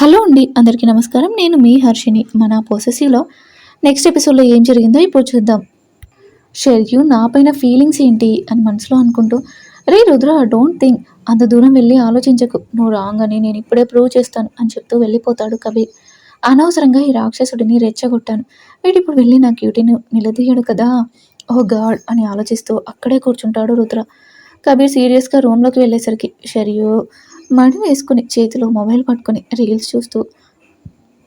Hello అండి అందరికీ నమస్కారం. నేను మీ హర్షిని మన పొసెసివ్లో నెక్స్ట్ ఎపిసోడ్లో ఏం జరిగిందో ఇప్పుడు చూద్దాం. షెర్యు నా పైన ఫీలింగ్స్ ఏంటి అని మనసులో అనుకుంటూ రే రుద్ర డోంట్ థింక్ అంత దూరం వెళ్ళి ఆలోచించకు. నువ్వు రాంగ్ అని నేను ఇప్పుడే ప్రూవ్ చేస్తాను అని చెప్తూ వెళ్ళిపోతాడు కబీర్ అనవసరంగా ఈ రాక్షసుడిని రెచ్చగొట్టాను. వీడు ఇప్పుడు వెళ్ళి నా క్యూటీని నిలదీయడు కదా? ఓ గాడ్ అని ఆలోచిస్తూ అక్కడే కూర్చుంటాడు రుద్ర. కబీర్ సీరియస్గా రూమ్లోకి వెళ్ళేసరికి షరియు మడి వేసుకుని చేతిలో మొబైల్ పట్టుకుని రీల్స్ చూస్తూ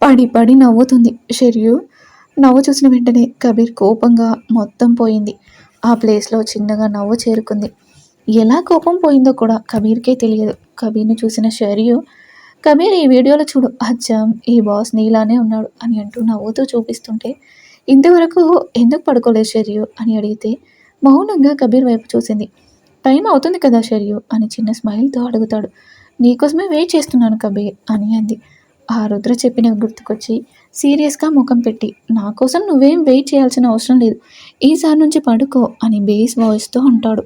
పడి పడి నవ్వుతుంది. షెరియు నవ్వు చూసిన వెంటనే కబీర్ కోపంగా మొత్తం పోయింది. ఆ ప్లేస్లో చిన్నగా నవ్వు చేరుకుంది. ఎలా కోపం పోయిందో కూడా కబీర్కే తెలియదు. కబీర్ని చూసిన షెరియు కబీర్ ఈ వీడియోలో చూడు. అచ్చం ఈ బాస్ నీలానే ఉన్నాడు అని అంటూ నవ్వుతూ చూపిస్తుంటే ఇంతవరకు ఎందుకు పడుకోలేదు షెరియు? అని అడిగితే మౌనంగా కబీర్ వైపు చూసింది. టైం అవుతుంది కదా షెరియు? అని చిన్న స్మైల్తో అడుగుతాడు. నీకోసమే వెయిట్ చేస్తున్నాను కబీర్ అని అంది. ఆ రుద్ర చెప్పిన గుర్తుకొచ్చి సీరియస్గా ముఖం పెట్టి నా కోసం నువ్వేం వెయిట్ చేయాల్సిన అవసరం లేదు. ఈసారి నుంచి పడుకో అని బేస్ వాయిస్తో అంటాడు.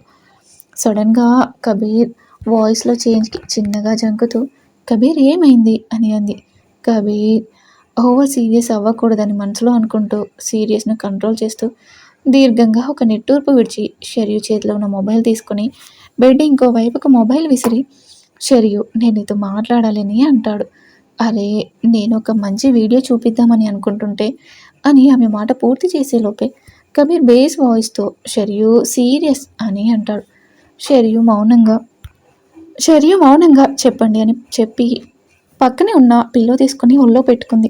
సడన్గా కబీర్ వాయిస్లో చేంజ్కి చిన్నగా జంకుతూ కబీర్ ఏమైంది? అని అంది. కబీర్ ఓవర్ సీరియస్ అవ్వకూడదని మనసులో అనుకుంటూ సీరియస్ను కంట్రోల్ చేస్తూ దీర్ఘంగా ఒక నిట్టూర్పు విడిచి షరియు చేతిలో ఉన్న మొబైల్ తీసుకుని బెడ్ ఇంకో వైపుకు మొబైల్ విసిరి షరియు నేను నీతో మాట్లాడాలని అంటాడు. అరే నేను ఒక మంచి వీడియో చూపిద్దామని అనుకుంటుంటే అని ఆమె మాట పూర్తి చేసే లోపే కబీర్ బేస్ వాయిస్తో షరియు సీరియస్ అని అంటాడు. షరియు మౌనంగా షరియు మౌనంగా చెప్పండి అని చెప్పి పక్కనే ఉన్న పిల్లో తీసుకుని ఒళ్ళో పెట్టుకుంది.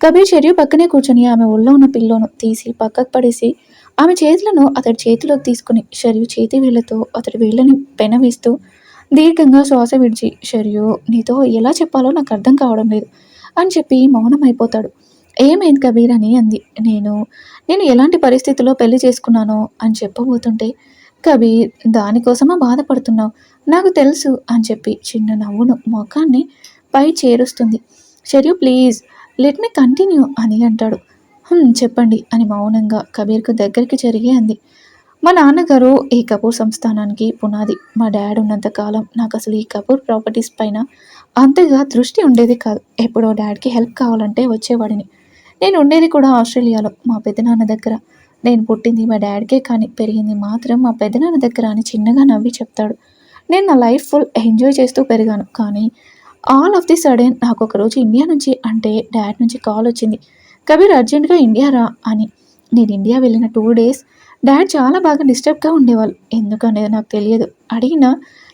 కబీర్ షరియు పక్కనే కూర్చొని ఆమె ఒళ్ళో ఉన్న పిల్లోను తీసి పక్కకు పడేసి ఆమె చేతులను అతడి చేతిలోకి తీసుకుని షరియు చేతి వేళ్ళతో అతడి వేళ్ళని పెనవేస్తూ దీర్ఘంగా శ్వాస విడిచి షర్యు నీతో ఎలా చెప్పాలో నాకు అర్థం కావడం లేదు అని చెప్పి మౌనం అయిపోతాడు ఏమైంది కబీర్ అని అంది. నేను నేను ఎలాంటి పరిస్థితుల్లో పెళ్ళి చేసుకున్నానో అని చెప్పబోతుంటే కబీర్ దానికోసమా బాధపడుతున్నావు? నాకు తెలుసు అని చెప్పి చిన్న నవ్వును ముఖాన్ని పై చేరుస్తుంది. Sharyu please let me continue అని అంటాడు. చెప్పండి అని మౌనంగా కబీర్కు దగ్గరికి జరిగి అంది. మా నాన్నగారు ఈ కపూర్ సంస్థానానికి పునాది. మా డాడ్ ఉన్నంత కాలం నాకు అసలు ఈ కపూర్ ప్రాపర్టీస్ పైన అంతగా దృష్టి ఉండేది కాదు. ఎప్పుడో డాడ్కి హెల్ప్ కావాలంటే వచ్చేవాడిని. నేను ఉండేది కూడా ఆస్ట్రేలియాలో మా పెద్దనాన్న దగ్గర. నేను పుట్టింది మా డాడ్కే కానీ పెరిగింది మాత్రం మా పెద్దనాన్న దగ్గర అని చిన్నగా నవ్వి చెప్తాడు. నేను నా లైఫ్ ఫుల్ ఎంజాయ్ చేస్తూ పెరిగాను. కానీ ఆల్ ఆఫ్ ది సడన్ నాకు ఒకరోజు ఇండియా నుంచి అంటే డాడ్ నుంచి కాల్ వచ్చింది. కబీర్ అర్జెంటుగా ఇండియా రా అని. నేను ఇండియా వెళ్ళిన టూ డేస్ డాడ్ చాలా బాగా డిస్టర్బ్గా ఉండేవాళ్ళు. ఎందుకనేది నాకు తెలియదు. అడిగినా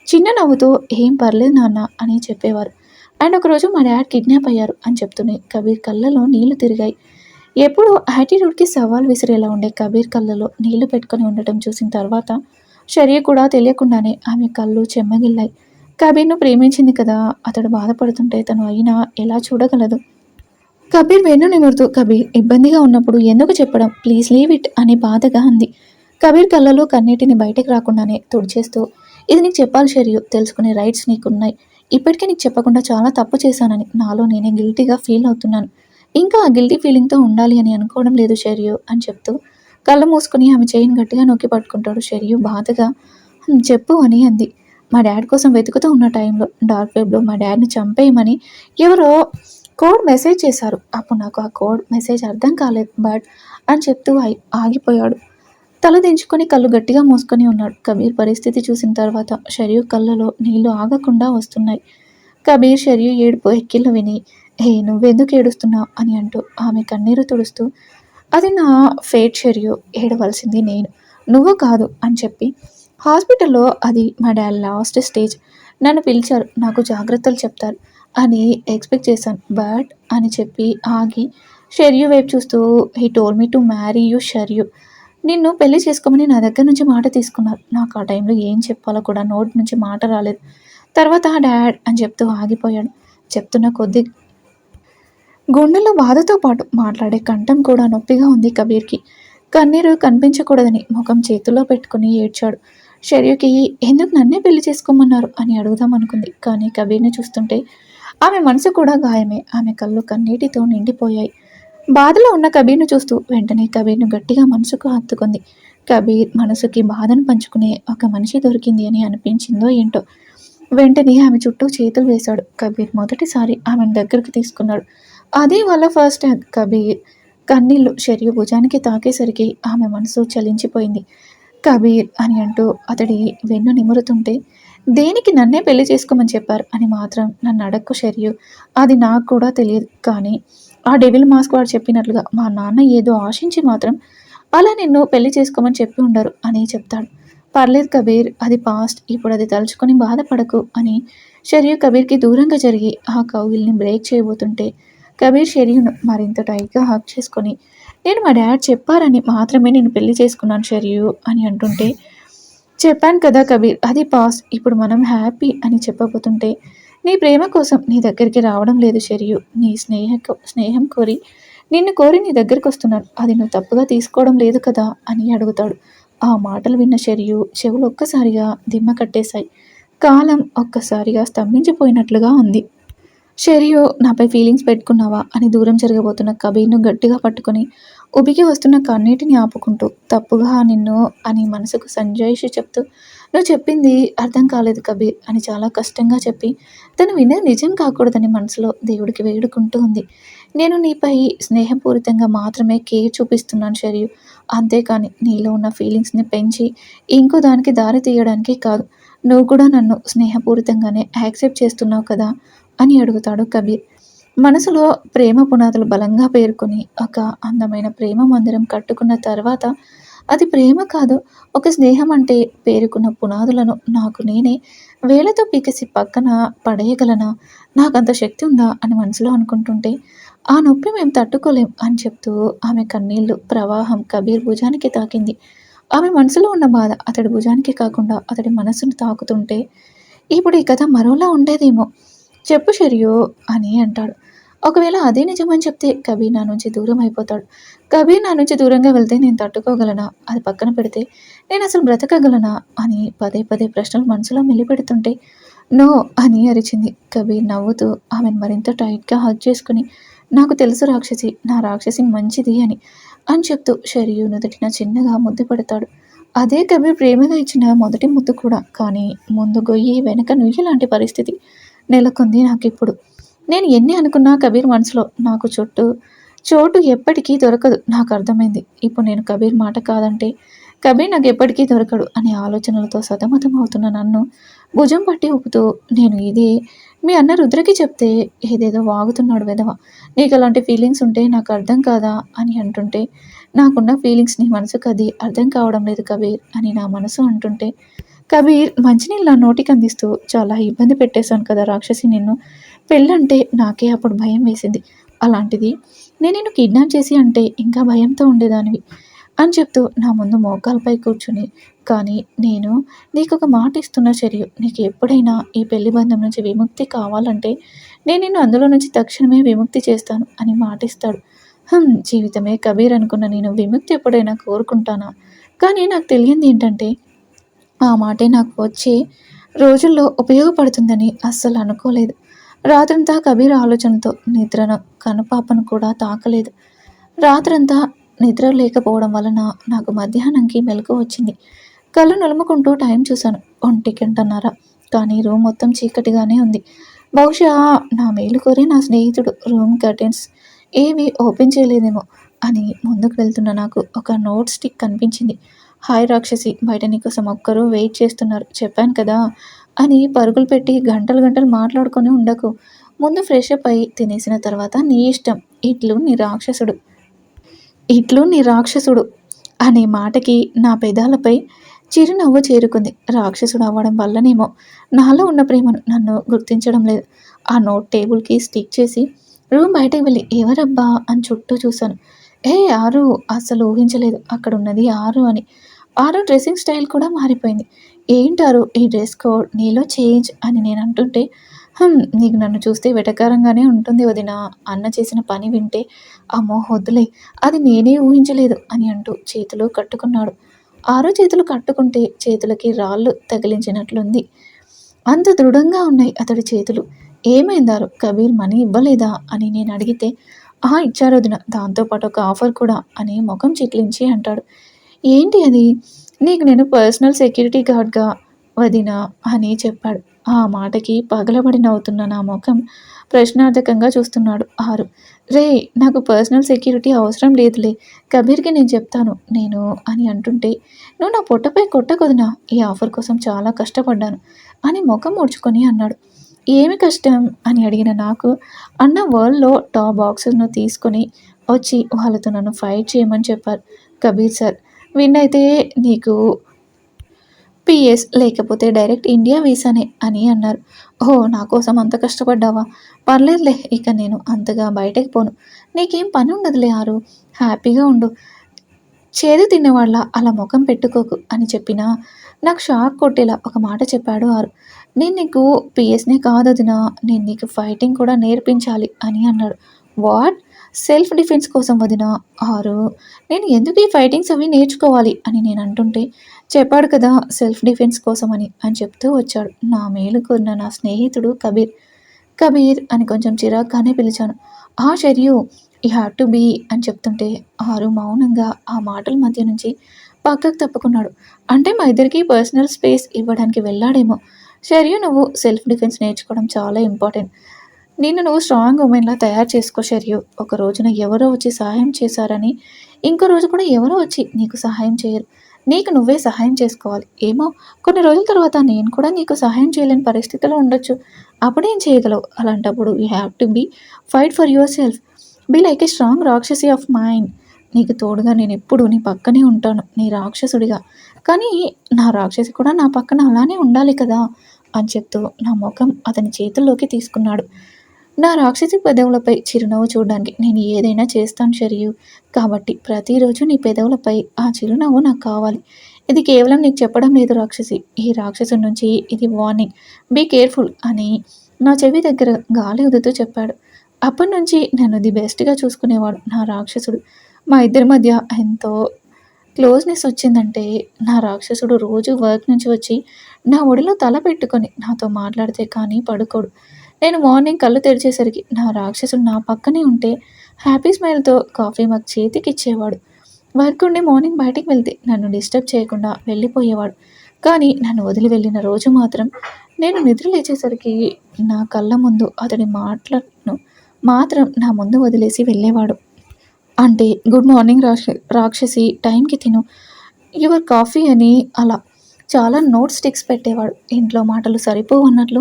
చిన్న నవ్వుతో ఏం పర్లేదు నాన్న అని చెప్పేవారు. అండ్ ఒకరోజు మా డాడ్ కిడ్నాప్ అయ్యారు అని చెప్తున్నాయి కబీర్ కళ్ళలో నీళ్ళు తిరిగాయి. ఎప్పుడు యాటిట్యూడ్కి సవాల్ విసిరేలా ఉండే కబీర్ కళ్ళలో నీళ్ళు పెట్టుకొని ఉండటం చూసిన తర్వాత షరియ కూడా తెలియకుండానే ఆమె కళ్ళు చెమ్మగిల్లాయి. కబీర్ను ప్రేమించింది కదా అతడు బాధపడుతుంటే తను అయినా ఎలా చూడగలదు? కబీర్ వెన్ను నిమురుతూ కబీర్ ఇబ్బందిగా ఉన్నప్పుడు ఎందుకు చెప్పడం? ప్లీజ్ లీవ్ ఇట్ అని బాధగా అంది. కబీర్ కళ్ళలో కన్నీటిని బయటకు రాకుండానే తుడిచేస్తూ ఇది నీకు చెప్పాలి షరియు తెలుసుకునే రైట్స్ నీకున్నాయి. ఇప్పటికే నీకు చెప్పకుండా చాలా తప్పు చేశానని నాలో నేనే గిల్టీగా ఫీల్ అవుతున్నాను. ఇంకా ఆ గిల్టీ ఫీలింగ్తో ఉండాలి అని అనుకోవడం లేదు షరియు అని చెప్తూ కళ్ళు మూసుకుని ఆమె చేయిని గట్టిగా నొక్కి పట్టుకుంటాడు షరియు బాధగా. చెప్పు అని అంది. మా డాడ్ కోసం వెతుకుతూ ఉన్న టైంలో డార్క్ వెబ్లో మా డాడ్ని చంపేయమని ఎవరో కోడ్ మెసేజ్ చేశారు. అప్పుడు నాకు ఆ కోడ్ మెసేజ్ అర్థం కాలేదు. బట్ అని చెప్తూ ఆగి ఆగిపోయాడు. తల దించుకొని కళ్ళు గట్టిగా మూసుకొని ఉన్నాడు. కబీర్ పరిస్థితి చూసిన తర్వాత షరియు కళ్ళలో నీళ్ళు ఆగకుండా వస్తున్నాయి. కబీర్ షరియు ఏడుపు ఎక్కిళ్ళు విని హే నువ్వెందుకు ఏడుస్తున్నావు? అని అంటూ ఆమె కన్నీరు తుడుస్తూ అది నా ఫేట్ షరియు. ఏడవలసింది నేను. నువ్వు కాదు అని చెప్పి హాస్పిటల్లో అది మా డాడ్ లాస్ట్ స్టేజ్. నన్ను పిలిచారు. నాకు జాగ్రత్తలు చెప్తారు. అని ఎక్స్పెక్ట్ చేశాను. బట్ అని చెప్పి ఆగి షెర్యు వైపు చూస్తూ he told me to marry you Sheryu నిన్ను పెళ్ళి చేసుకోమని నా దగ్గర నుంచి మాట తీసుకున్నారు. నాకు ఆ టైంలో ఏం చెప్పాలో కూడా నోటి నుంచి మాట రాలేదు. తర్వాత డాడ్ అని చెప్తూ ఆగిపోయాడు. చెప్తున్న కొద్ది గుండెల్లో బాధతో పాటు మాట్లాడే కంఠం కూడా నొప్పిగా ఉంది కబీర్కి. కన్నీరు కనిపించకూడదని ముఖం చేతిలో పెట్టుకుని ఏడ్చాడు. షర్యుకి ఎందుకు నన్నే పెళ్ళి చేసుకోమన్నారు? అని అడుగుదాం అనుకుంది. కానీ కబీర్ని చూస్తుంటే ఆమె మనసు కూడా గాయమే. ఆమె కళ్ళు కన్నీటితో నిండిపోయాయి. బాధలో ఉన్న కబీర్ను చూస్తూ వెంటనే కబీర్ను గట్టిగా మనసుకు హత్తుకుంది. కబీర్ మనసుకి బాధను పంచుకునే ఒక మనిషి దొరికింది అని అనిపించిందో ఏంటో వెంటనే ఆమె చుట్టూ చేతులు వేశాడు. కబీర్ మొదటిసారి ఆమెను దగ్గరకు తీసుకున్నాడు. అదే వాళ్ళ ఫస్ట్ టైం కబీర్ కన్నీళ్ళు షరియు భుజానికి తాకేసరికి ఆమె మనసు చలించిపోయింది. కబీర్ అని అంటూ అతడి వెన్ను నిమురుతుంటే దేనికి నన్నే పెళ్ళి చేసుకోమని చెప్పారు? అని మాత్రం నన్ను అడక్కు శర్యు అది నాకు కూడా తెలియదు. కానీ ఆ డెవిల్ మాస్క్ వాడు చెప్పినట్లుగా మా నాన్న ఏదో ఆశించి మాత్రం అలా నిన్ను పెళ్ళి చేసుకోమని చెప్పి ఉండరు అని చెప్తాడు. పర్లేదు కబీర్ అది పాస్ట్ ఇప్పుడు అది తలుచుకొని బాధపడకు అని షరియు కబీర్కి దూరంగా జరిగి ఆ కౌగిల్ని బ్రేక్ చేయబోతుంటే కబీర్ షెరియును మరింత టైట్గా హక్ చేసుకొని నేను మా డాడ్ చెప్పారని మాత్రమే నేను పెళ్ళి చేసుకున్నాను షెరియు అని అంటుంటే చెప్పాను కదా కబీర్ అది పాస్. ఇప్పుడు మనం హ్యాపీ అని చెప్పబోతుంటే నీ ప్రేమ కోసం నీ దగ్గరికి రావడం లేదు చెరియు నీ స్నేహ స్నేహం కోరి నిన్ను కోరి నీ దగ్గరికి వస్తున్నాను. అది నువ్వు తప్పుగా తీసుకోవడం లేదు కదా అని అడుగుతాడు. ఆ మాటలు విన్న చెరియు చెవులు ఒక్కసారిగా దిమ్మ కట్టేశాయి. కాలం ఒక్కసారిగా స్తంభించిపోయినట్లుగా ఉంది. షెరియో నాపై ఫీలింగ్స్ పెట్టుకున్నావా అని దూరం జరగబోతున్న కబీర్ను గట్టిగా పట్టుకుని ఉబికి వస్తున్న కన్నీటిని ఆపుకుంటూ తప్పుగా నిన్ను అని మనసుకు సంజయిషి చెప్తూ నువ్వు చెప్పింది అర్థం కాలేదు కబీర్ అని చాలా కష్టంగా చెప్పి తను విన్నది నిజం కాకూడదని మనసులో దేవుడికి వేడుకుంటూ ఉంది. నేను నీపై స్నేహపూరితంగా మాత్రమే కేర్ చూపిస్తున్నాను షరియు అంతేకాని నీలో ఉన్న ఫీలింగ్స్ని పెంచి ఇంకో దానికి దారి తీయడానికి కాదు. నువ్వు కూడా నన్ను స్నేహపూరితంగానే యాక్సెప్ట్ చేస్తున్నావు కదా అని అడుగుతాడు కబీర్. మనసులో ప్రేమ పునాదులు బలంగా పేర్కొని ఒక అందమైన ప్రేమ మందిరం కట్టుకున్న తర్వాత అది ప్రేమ కాదు ఒక స్నేహం అంటే పేరుకున్న పునాదులను నాకు నేనే వేలతో పీకేసి పక్కన పడేయగలనా? నాకంత శక్తి ఉందా అని మనసులో అనుకుంటుంటే ఆ నొప్పి మేము తట్టుకోలేం అని చెప్తూ ఆమె కన్నీళ్ళు ప్రవాహం కబీర్ భుజానికి తాకింది. ఆమె మనసులో ఉన్న బాధ అతడి భుజానికి కాకుండా అతడి మనసును తాకుతుంటే ఇప్పుడు ఈ కథ మరోలా ఉండేదేమో. చెప్పు షరియో అని అంటాడు. ఒకవేళ అదే నిజమని చెప్తే కబీర్ నా నుంచి దూరం అయిపోతాడు. కబీర్ నా నుంచి దూరంగా వెళ్తే నేను తట్టుకోగలనా? అది పక్కన పెడితే నేను అసలు బ్రతకగలనా? అని పదే పదే ప్రశ్నలు మనసులో మెల్లిపెడుతుంటే నో అని అరిచింది. కబీర్ నవ్వుతూ ఆమెను మరింత టైట్గా హగ్ చేసుకుని నాకు తెలుసు రాక్షసి నా రాక్షసి మంచిది అని అని చెప్తూ షరియు నుదుటిన చిన్నగా ముద్దు పెడతాడు. అదే కబీర్ ప్రేమగా ఇచ్చిన మొదటి ముద్దు కూడా. కానీ ముందు గొయ్యి వెనక నుయ్యి లాంటి పరిస్థితి. నెలకొంది నాకు ఇప్పుడు నేను ఎన్ని అనుకున్నా కబీర్ మనసులో నాకు చుట్టూ చోటు ఎప్పటికీ దొరకదు నాకు అర్థమైంది ఇప్పుడు నేను కబీర్ మాట కాదంటే కబీర్ నాకు ఎప్పటికీ దొరకడు అనే ఆలోచనలతో సతమతం అవుతున్న నన్ను భుజం పట్టి ఊపుతూ నేను ఇదే మీ అన్న రుద్రకి చెప్తే ఏదేదో వాగుతున్నాడు విధవ. నీకు అలాంటి ఫీలింగ్స్ ఉంటే నాకు అర్థం కాదా? అని అంటుంటే నాకున్న ఫీలింగ్స్ నీ మనసుకు అది అర్థం కావడం లేదు కబీర్ అని నా మనసు అంటుంటే కబీర్ మంచినీళ్ళ నోటికి అందిస్తూ చాలా ఇబ్బంది పెట్టేశాను కదా రాక్షసి నిన్ను. పెళ్ళంటే నాకే అప్పుడు భయం వేసింది. అలాంటిది నేను నిన్ను కిడ్నాప్ చేసి అంటే ఇంకా భయంతో ఉండేదానివి అని చెప్తూ నా ముందు మోకాలపై కూర్చుని కానీ నేను నీకు ఒక మాట ఇస్తున్న చర్య నీకు ఎప్పుడైనా ఈ పెళ్ళి బంధం నుంచి విముక్తి కావాలంటే నేను నిన్ను అందులో నుంచి తక్షణమే విముక్తి చేస్తాను అని మాటిస్తాడు జీవితమే కబీర్ అనుకున్న నేను విముక్తి ఎప్పుడైనా కోరుకుంటానా? కానీ నాకు తెలియంది ఏంటంటే ఆ మాటే నాకు వచ్చే రోజుల్లో ఉపయోగపడుతుందని అస్సలు అనుకోలేదు. రాత్రంతా కబీర్ ఆలోచనతో నిద్రను కనుపాపను కూడా తాకలేదు. రాత్రంతా నిద్ర లేకపోవడం వలన నాకు మధ్యాహ్నంకి మెలకు వచ్చింది. కళ్ళు నలుముకుంటూ టైం చూశాను. ఒంటి గంటన్నర కానీ రూమ్ మొత్తం చీకటిగానే ఉంది. బహుశా నా మేలు కోరి నా స్నేహితుడు రూమ్ కర్టెన్స్ ఏవి ఓపెన్ చేయలేదేమో అని ముందుకు వెళ్తున్న నాకు ఒక నోట్ స్టిక్ కనిపించింది. హాయ్ రాక్షసి బయట నీకోసం ఒక్కరూ వెయిట్ చేస్తున్నారు. చెప్పాను కదా. అని పరుగులు పెట్టి గంటలు గంటలు మాట్లాడుకొని ఉండకు. ముందు ఫ్రెష్ అప్ అయి తినేసిన తర్వాత నీ ఇష్టం. ఇట్లు నీ రాక్షసుడు. ఇట్లు నీ రాక్షసుడు అనే మాటకి నా పెదాలపై చిరునవ్వు చేరుకుంది. రాక్షసుడు అవ్వడం వల్లనేమో నాలో ఉన్న ప్రేమను నన్ను గుర్తించడం లేదు. ఆ నోట్ టేబుల్కి స్టిక్ చేసి రూమ్ బయటకు వెళ్ళి ఎవరబ్బా అని చుట్టూ చూశాను. ఏ ఆరు? అసలు ఊహించలేదు. అక్కడ ఉన్నది ఆరు అని. ఆరు డ్రెస్సింగ్ స్టైల్ కూడా మారిపోయింది. ఏంటారు ఈ డ్రెస్ కోడ్ నీలో చేంజ్ అని నేను అంటుంటే నీకు నన్ను చూస్తే వెటకారంగానే ఉంటుంది వదిన. అన్న చేసిన పని వింటే అమ్మో వద్దులే అది నేనే ఊహించలేదు అని అంటూ చేతులు కట్టుకున్నాడు. ఆరో చేతులు కట్టుకుంటే చేతులకి రాళ్ళు తగిలించినట్లుంది. అంత దృఢంగా ఉన్నాయి అతడి చేతులు. ఏమైందారు కబీర్ మనీ ఇవ్వలేదా? అని నేను అడిగితే ఆ ఇచ్చారు వదిన దాంతోపాటు ఒక ఆఫర్ కూడా అని ముఖం చిట్లించి అంటాడు. ఏంటి అది? నీకు నేను పర్సనల్ సెక్యూరిటీ గార్డ్గా వదినా అని చెప్పాడు. ఆ మాటకి పగలబడి నవ్వుతున్న నా ముఖం ప్రశ్నార్థకంగా చూస్తున్నాడు ఆరు. రే నాకు పర్సనల్ సెక్యూరిటీ అవసరం లేదులే. కబీర్కి నేను చెప్తాను నేను అని అంటుంటే నువ్వు నా పొట్టపై కొట్టకొదినా ఈ ఆఫర్ కోసం చాలా కష్టపడ్డాను అని ముఖం ముడుచుకొని అన్నాడు. ఏమి కష్టం? అని అడిగిన నాకు అన్న వరల్డ్లో టాప్ బాక్సర్ను తీసుకొని వచ్చి వాళ్ళతో నన్ను ఫైట్ చేయమని చెప్పారు. కబీర్ సార్ విన్ అయితే నీకు పిఎస్ లేకపోతే డైరెక్ట్ ఇండియా వీసానే అని అన్నారు. ఓ నా కోసం అంత కష్టపడ్డావా? పర్లేదులే ఇక నేను అంతగా బయటకు పోను. నీకేం పని ఉండదులే ఆరు. హ్యాపీగా ఉండు. చేదు తినేవాళ్ళ అలా ముఖం పెట్టుకోకు అని చెప్పినా నాకు షాక్ కొట్టేలా ఒక మాట చెప్పాడు ఆరు. నేను నీకు పిఎస్నే కాదు వదినా నేను నీకు ఫైటింగ్ కూడా నేర్పించాలి అని అన్నాడు. వాట్? సెల్ఫ్ డిఫెన్స్ కోసం వదిన ఆరు నేను ఎందుకు ఈ ఫైటింగ్స్ అవి నేర్చుకోవాలి? అని నేను అంటుంటే చెప్పాడు కదా సెల్ఫ్ డిఫెన్స్ కోసం అని అని చెప్తూ వచ్చాడు. నా మేలుకున్న నా స్నేహితుడు కబీర్ కబీర్ అని కొంచెం చిరాగ్గానే పిలిచాను. ఆ షర్యు ఈ హ్యావ్ టు బీ అని చెప్తుంటే ఆరు మౌనంగా ఆ మాటల మధ్య నుంచి పక్కకు తప్పుకున్నాడు. అంటే మా ఇద్దరికి పర్సనల్ స్పేస్ ఇవ్వడానికి వెళ్ళాడేమో. షర్యు నువ్వు సెల్ఫ్ డిఫెన్స్ నేర్చుకోవడం చాలా ఇంపార్టెంట్. నిన్ను నువ్వు స్ట్రాంగ్ ఉమెన్లా తయారు చేసుకో షర్యు. ఒక రోజున ఎవరో వచ్చి సహాయం చేశారని ఇంకో రోజు కూడా ఎవరో వచ్చి నీకు సహాయం చేయరు. నీకు నువ్వే సహాయం చేసుకోవాలి. ఏమో కొన్ని రోజుల తర్వాత నేను కూడా నీకు సహాయం చేయలేని పరిస్థితిలో ఉండొచ్చు. అప్పుడేం చేయగలవు? అలాంటప్పుడు you have to be fight for yourself be like a strong rakshasi of mind నీకు తోడుగా నేను ఎప్పుడు నీ పక్కనే ఉంటాను నీ రాక్షసుడిగా. కానీ నా రాక్షసి కూడా నా పక్కన అలానే ఉండాలి కదా అని చెప్తూ నా ముఖం అతని చేతుల్లోకి తీసుకున్నాడు. నా రాక్షసి పెదవులపై చిరునవ్వు చూడడానికి నేను ఏదైనా చేస్తాను షరియు. కాబట్టి ప్రతిరోజు నీ పెదవులపై ఆ చిరునవ్వు నాకు కావాలి. ఇది కేవలం నీకు చెప్పడం లేదు రాక్షసి. ఈ రాక్షసు నుంచి ఇది వార్నింగ్ బీ కేర్ఫుల్ అని నా చెవి దగ్గర గాలి ఉదుతూ చెప్పాడు. అప్పటి నుంచి నన్ను ది బెస్ట్గా చూసుకునేవాడు నా రాక్షసుడు. మా ఇద్దరి మధ్య ఎంతో క్లోజ్నెస్ వచ్చిందంటే నా రాక్షసుడు రోజు వర్క్ నుంచి వచ్చి నా ఒడిలో తల పెట్టుకొని నాతో మాట్లాడితే కానీ పడుకోడు. నేను మార్నింగ్ కళ్ళు తెరిచేసరికి నా రాక్షసుడు నా పక్కనే ఉంటే హ్యాపీ స్మైల్తో కాఫీ మగ్ చేతికి ఇచ్చేవాడు. వర్క్ ఉండి మార్నింగ్ బయటికి వెళ్తే నన్ను డిస్టర్బ్ చేయకుండా వెళ్ళిపోయేవాడు. కానీ నన్ను వదిలి వెళ్ళిన రోజు మాత్రం నేను నిద్ర లేచేసరికి నా కళ్ళ ముందు అతడి మాటలను మాత్రం నా ముందు వదిలేసి వెళ్ళేవాడు. అంటే గుడ్ మార్నింగ్ రాక్ష రాక్షసి టైంకి తిను. యువర్ కాఫీ అని అలా చాలా నోట్ స్టిక్స్ పెట్టేవాడు. ఇంట్లో మాటలు సరిపోవు అన్నట్లు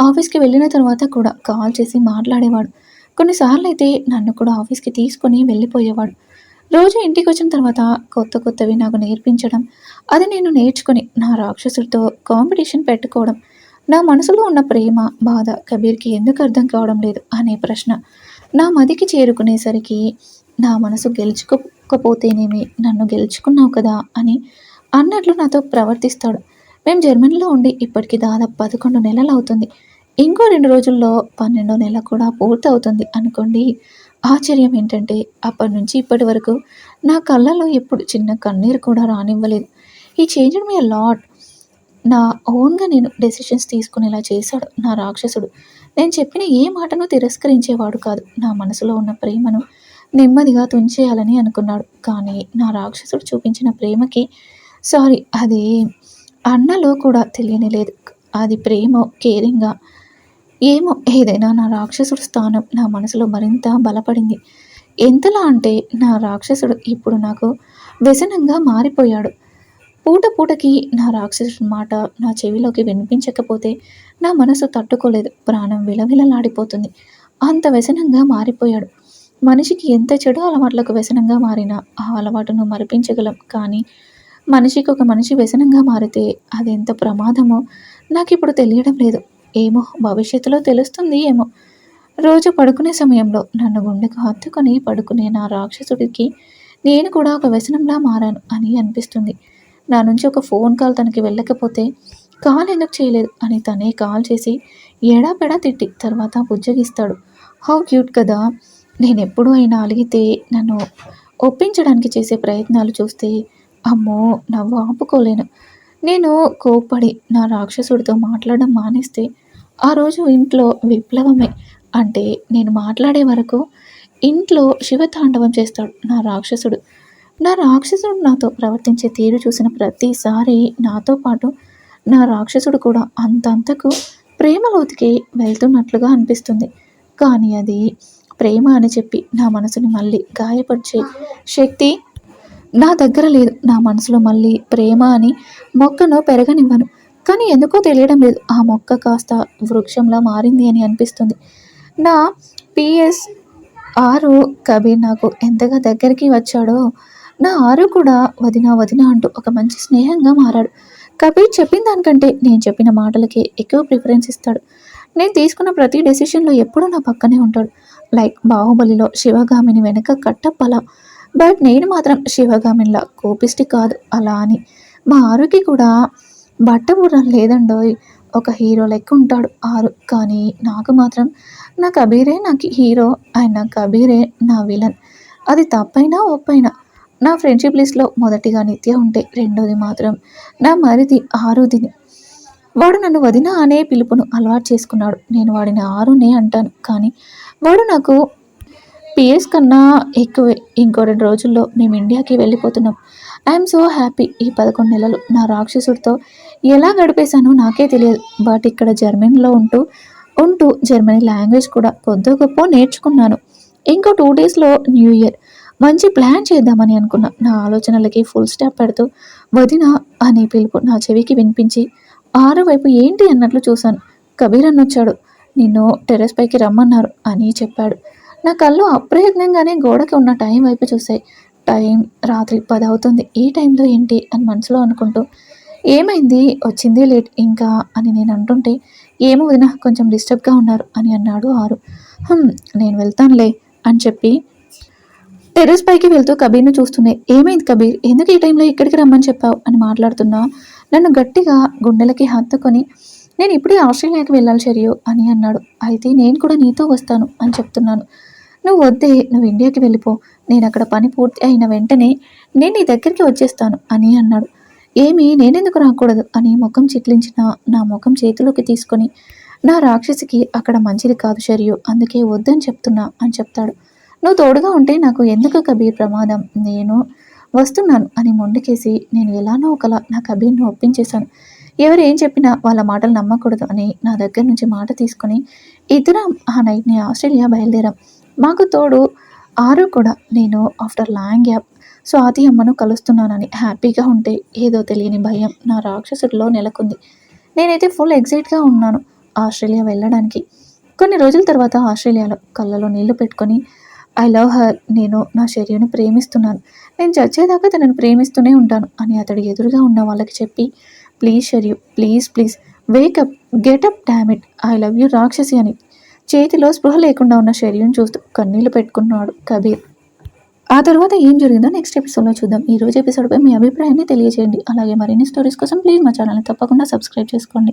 ఆఫీస్కి వెళ్ళిన తర్వాత కూడా కాల్ చేసి మాట్లాడేవాడు. కొన్నిసార్లు అయితే నన్ను కూడా ఆఫీస్కి తీసుకొని వెళ్ళిపోయేవాడు. రోజు ఇంటికి వచ్చిన తర్వాత కొత్త కొత్తవి నాకు నేర్పించడం అది నేను నేర్చుకుని నా రాక్షసుడితో కాంపిటీషన్ పెట్టుకోవడం నా మనసులో ఉన్న ప్రేమ బాధ కబీర్కి ఎందుకు అర్థం కావడం లేదు అనే ప్రశ్న నా మదికి చేరుకునేసరికి నా మనసు గెలుచుకోకపోతేనేమి నన్ను గెలుచుకున్నావు కదా అని అన్నట్లు నాతో ప్రవర్తిస్తాడు. మేము జర్మనీలో ఉండి ఇప్పటికి దాదాపు పదకొండు నెలలు అవుతుంది. ఇంకో రెండు రోజుల్లో పన్నెండో నెల కూడా పూర్తి అవుతుంది అనుకోండి. ఆశ్చర్యం ఏంటంటే అప్పటి నుంచి ఇప్పటి వరకు నా కళ్ళలో ఎప్పుడు చిన్న కన్నీరు కూడా రానివ్వలేదు. ఈ చేంజ్ మీ లాట్ నా ఓన్గా నేను డెసిషన్స్ తీసుకునేలా చేశాడు నా రాక్షసుడు. నేను చెప్పిన ఏ మాటను తిరస్కరించేవాడు కాదు. నా మనసులో ఉన్న ప్రేమను నెమ్మదిగా తుంచేయాలని అనుకున్నాడు. కానీ నా రాక్షసుడు చూపించిన ప్రేమకి సారీ అది అన్నలో కూడా తెలియని లేదు. అది ప్రేమ కేరింగా. ఏమో ఏదైనా నా రాక్షసుడు స్థానం నా మనసులో మరింత బలపడింది. ఎంతలా అంటే నా రాక్షసుడు ఇప్పుడు నాకు వ్యసనంగా మారిపోయాడు. పూట పూటకి నా రాక్షసుడి మాట నా చెవిలోకి వినిపించకపోతే నా మనసు తట్టుకోలేదు. ప్రాణం విలవిలలాడిపోతుంది. అంత వ్యసనంగా మారిపోయాడు. మనిషికి ఎంత చెడు అలవాట్లకు వ్యసనంగా మారినా ఆ అలవాటును మరిపించగలం. కానీ మనిషికి ఒక మనిషి వ్యసనంగా మారితే అది ఎంత ప్రమాదమో నాకు ఇప్పుడు తెలియడం లేదు. ఏమో భవిష్యత్తులో తెలుస్తుంది ఏమో. రోజు పడుకునే సమయంలో నన్ను గుండెకు హత్తుకొని పడుకునే నా రాక్షసుడికి నేను కూడా ఒక వ్యసనంలా మారాను అని అనిపిస్తుంది. నా నుంచి ఒక ఫోన్ కాల్ తనకి వెళ్ళకపోతే కాల్ ఎందుకు చేయలేదు అని తనే కాల్ చేసి ఏడాపెడా తిట్టి తర్వాత బుజ్జగిస్తాడు. హౌ క్యూట్ కదా! నేను ఎప్పుడూ అయినా అలిగితే నన్ను ఒప్పించడానికి చేసే ప్రయత్నాలు చూస్తే అమ్మో నవ్వు ఆపుకోలేను. నేను కోప్పడి నా రాక్షసుడితో మాట్లాడడం మానేస్తే ఆ రోజు ఇంట్లో విప్లవమే. అంటే నేను మాట్లాడే వరకు ఇంట్లో శివతాండవం చేస్తాడు నా రాక్షసుడు. నా రాక్షసుడు నాతో ప్రవర్తించే తీరు చూసిన ప్రతిసారి నాతో పాటు నా రాక్షసుడు కూడా అంతంతకు ప్రేమలోతికి వెళ్తున్నట్లుగా అనిపిస్తుంది. కానీ అది ప్రేమ అని చెప్పి నా మనసుని మళ్ళీ గాయపరిచే శక్తి నా దగ్గర లేదు. నా మనసులో మళ్ళీ ప్రేమ అని మొక్కను పెరగనివ్వను. కానీ ఎందుకో తెలియడం లేదు. ఆ మొక్క కాస్త వృక్షంలా మారింది అని అనిపిస్తుంది. నా పిఎస్ ఆరు కబీర్ నాకు ఎంతగా దగ్గరికి వచ్చాడో నా ఆరు కూడా వదిన వదిన అంటూ ఒక మంచి స్నేహంగా మారాడు. కబీర్ చెప్పిన దానికంటే నేను చెప్పిన మాటలకే ఎక్కువ ప్రిఫరెన్స్ ఇస్తాడు. నేను తీసుకున్న ప్రతి డెసిషన్లో ఎప్పుడూ నా పక్కనే ఉంటాడు. లైక్ బాహుబలిలో శివగామిని వెనక కట్టపల బట్ నేను మాత్రం శివగామిలా కోపిష్టి కాదు అలా అని. మా ఆరుకి కూడా బట్టబుర్ర లేదండోయ్. ఒక హీరో లెక్క ఉంటాడు ఆరు. కానీ నాకు మాత్రం నా కబీరే నాకు హీరో అండ్ నా కబీరే నా విలన్. అది తప్పైనా ఒప్పైనా నా ఫ్రెండ్షిప్ లిస్ట్లో మొదటిగా నిత్య ఉంటే రెండోది మాత్రం నా మరిది ఆరుదిని. వాడు నన్ను వదిన అనే పిలుపును అలవాటు చేసుకున్నాడు. నేను వాడిని ఆరునే అంటాను. కానీ వాడు నాకు పిఎస్ కన్నా ఎక్కువే ఇంకో రెండు రోజుల్లో మేము ఇండియాకి వెళ్ళిపోతున్నాం. ఐఎమ్ సో హ్యాపీ ఈ పదకొండు నెలలు నా రాక్షసుడితో ఎలా గడిపేశానో నాకే తెలియదు. బట్ ఇక్కడ జర్మనీలో ఉంటూ ఉంటూ జర్మనీ లాంగ్వేజ్ కూడా కొద్ది గొప్ప నేర్చుకున్నాను. ఇంకో టూ డేస్లో న్యూ ఇయర్ మంచి ప్లాన్ చేద్దామని అనుకున్నా. నా ఆలోచనలకి ఫుల్ స్టాప్ పెడుతూ వదిన అనే పిలుపు నా చెవికి వినిపించి ఆరు వైపు ఏంటి? అన్నట్లు చూశాను. కబీర్ అన్నొచ్చాడు. నిన్ను టెర్రస్ పైకి రమ్మన్నారు అని చెప్పాడు. నా కళ్ళు అప్రయత్నంగానే గోడకి ఉన్న టైం వైపు చూసాయి టైం రాత్రి పది అవుతుంది. ఈ టైంలో ఏంటి అని మనసులో అనుకుంటూ ఏమైంది? వచ్చింది లేట్ ఇంకా అని నేను అంటుంటే ఏమో వదిన కొంచెం డిస్టర్బ్గా ఉన్నారు అని అన్నాడు ఆరు. నేను వెళ్తానులే అని చెప్పి టెర్రస్ పైకి వెళ్తూ కబీర్ను చూస్తున్నాయి ఏమైంది కబీర్? ఎందుకు ఈ టైంలో ఇక్కడికి రమ్మని చెప్పావు? అని మాట్లాడుతున్నా. నన్ను గట్టిగా గుండెలకి హత్తుకొని నేను ఇప్పుడే ఆస్ట్రేలియాకి వెళ్ళాలి చర్యు అని అన్నాడు. అయితే నేను కూడా నీతో వస్తాను అని చెప్తున్నాను. నువ్వు వద్దే నువ్వు ఇండియాకి వెళ్ళిపో. నేను అక్కడ పని పూర్తి అయిన వెంటనే నేను నీ దగ్గరికి వచ్చేస్తాను అని అన్నాడు. ఏమి నేనెందుకు రాకూడదు అని ముఖం చిట్లించిన నా ముఖం చేతిలోకి తీసుకొని నా రాక్షసికి అక్కడ మంచిది కాదు షర్యు అందుకే వద్దని చెప్తున్నా అని చెప్తాడు. నువ్వు తోడుగా ఉంటే నాకు ఎందుకు కబీర్ ప్రమాదం? నేను వస్తున్నాను అని మొండికేసి నేను ఎలానో ఒకలా నా కబీర్ను ఒప్పించేశాను. ఎవరు ఏం చెప్పినా వాళ్ళ మాటలు నమ్మకూడదు అని నా దగ్గర నుంచి మాట తీసుకొని ఇద్దరం ఆ నైట్ని ఆస్ట్రేలియా బయలుదేరాం. మాకు తోడు ఆరు కూడా. నేను ఆఫ్టర్ లాంగ్ గ్యాప్ స్వాతి అమ్మను కలుస్తున్నానని హ్యాపీగా ఉంటే ఏదో తెలియని భయం నా రాక్షసుడిలో నెలకొంది. నేనైతే ఫుల్ ఎగ్జైట్గా ఉన్నాను ఆస్ట్రేలియా వెళ్ళడానికి. కొన్ని రోజుల తర్వాత ఆస్ట్రేలియాలో కళ్ళలో నీళ్ళు పెట్టుకొని ఐ లవ్ హర్ నేను నా శరీరం ప్రేమిస్తున్నాను. నేను చచ్చేదాకా తనను ప్రేమిస్తూనే ఉంటాను అని అతడు ఎదురుగా ఉన్న వాళ్ళకి చెప్పి please Sharyu please please wake up get up dammit I love you rakshasi అని చేతిలో స్పృహ లేకుండా ఉన్న శరీరం చూస్తూ కన్నీళ్ళు పెట్టుకున్నాడు కబీర్. ఆ తర్వాత ఏం జరిగిందో నెక్స్ట్ ఎపిసోడ్లో చూద్దాం. ఈ రోజు ఎపిసోడ్పై మీ అభిప్రాయాన్ని తెలియజేయండి అలాగే మరిన్ని స్టోరీస్ కోసం ప్లీజ్ మా ఛానల్ని తప్పకుండా సబ్స్క్రైబ్ చేసుకోండి.